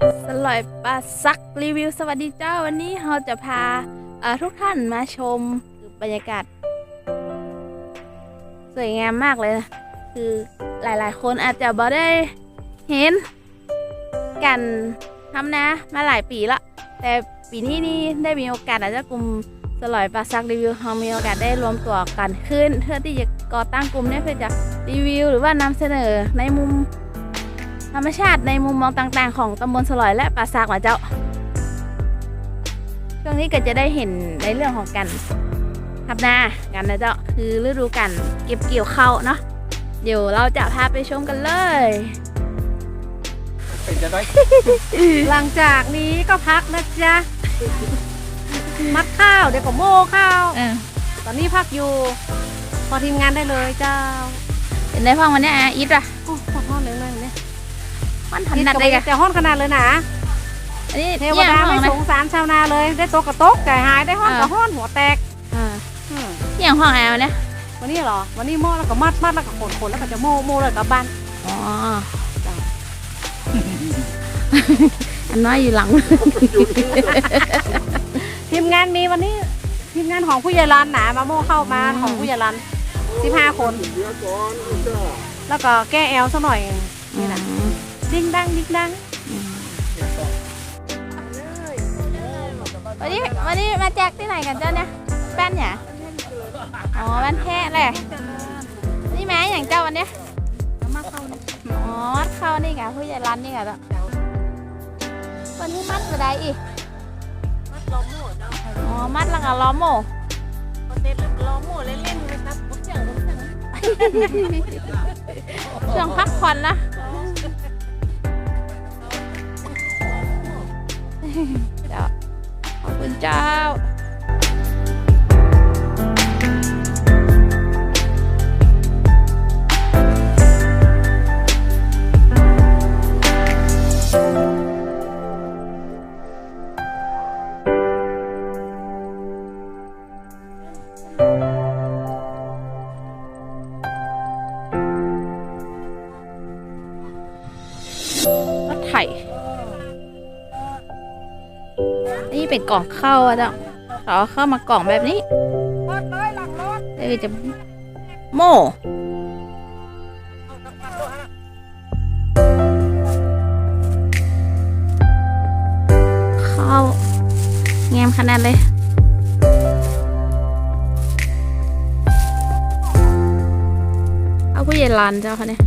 สลอยปลาซักรีวิวสวัสดีเจ้าวันนี้เราจะพาทุกท่านมาชมบรรยากาศ สวยงามมากเลยนะคือหลายๆ คนอาจจะบ่ได้เห็น กันทำนะมาหลายปีละแต่ปีนี้นี่ได้มีโอกาสอาจจะกลุ่มสลอยปลาซักรีวิวเรามีโอกาสได้รวมตัวกันขึ้นเพื่อที่จะก่อตั้งกลุ่มนี่ยเพื่อจะรีวิว หรือว่านำเสนอในมุม ธรรมชาติในมุมมองต่างๆ ของตำบลสลอยและป่าซากหมาเจ้า ช่วงนี้ก็จะได้เห็นในเรื่องของการทำนากันนะเจ้าคือฤดูการเก็บเกี่ยวข้าวเนาะเดี๋ยวเราจะพาไปชมกันเลยเป็นจะได้หลังจากนี้ก็พักนะจ๊ะมัดข้าวเดี๋ยวก็โม่ข้าวตอนนี้พักอยู่ พอทีมงานได้เลยเจ้าเห็นได้พ่องวันเนี้ยอะอีทอะโอ้ มันถนัดเลยกะแต่ห้อนขนาดเลยนะอันนี้เทวเนี่ยดาห้อไม่งนะสงสารชาวนาเลย ได้ตกกระตกไก่หายได้ห้อนอ่ากับห้อนหัวแตกอ่าอืมเนี่ยห้องแอลเนี่ยวันนี้เหรอ วันนี้โม่แล้วก็มัดมัดแล้วก็ขนขนแล้วก็จะโม่โม่แล้วกลับบ้านอ๋อจ้ะอันน้อยอยู่หลัง ทีมงานมีวันนี้ ทีมงานของผู้ใหญ่รันหนามาโม่เข้ามาอืมของผู้ใหญ่รันสิบห้าคนเดี๋ยวก่อนจ้าแล้วก็แก้แอลสักหน่อยนี่นะ ดิ้งดังดิ้งดังวันนี้วันนี้มาแจกที่ไหนกันเจ้าเนี่ยแป้นเนี่ยอ๋อแป้นแท้เลยนี่แม่อย่างเจ้าวันเนี้ยมาเข้าเนี่ยอ๋อมัดเข้านี่กะผู้ใหญ่ร้านนี่กะเจ้าวันนี้มัดไปได้อีกมัดล้อมหมดเนาะอ๋อมัดแล้วก็ล้อมโม่พอเสร็จแล้วล้อมหมดเล่นๆเลยครับปุ๊บเสียงปุ๊บเสียงช่วงพักผ่อนนะ จ้าขอบคุณเจ้ารถไถ นี่เป็นกล่องเข้าอะจ้าเขาเอาเข้ามากล่องแบบนี้เดี๋ยวจะโม่เข้าแงมขนาดเลยเอาผู้ใหญ่ลานเจ้าค่ะเนี่ย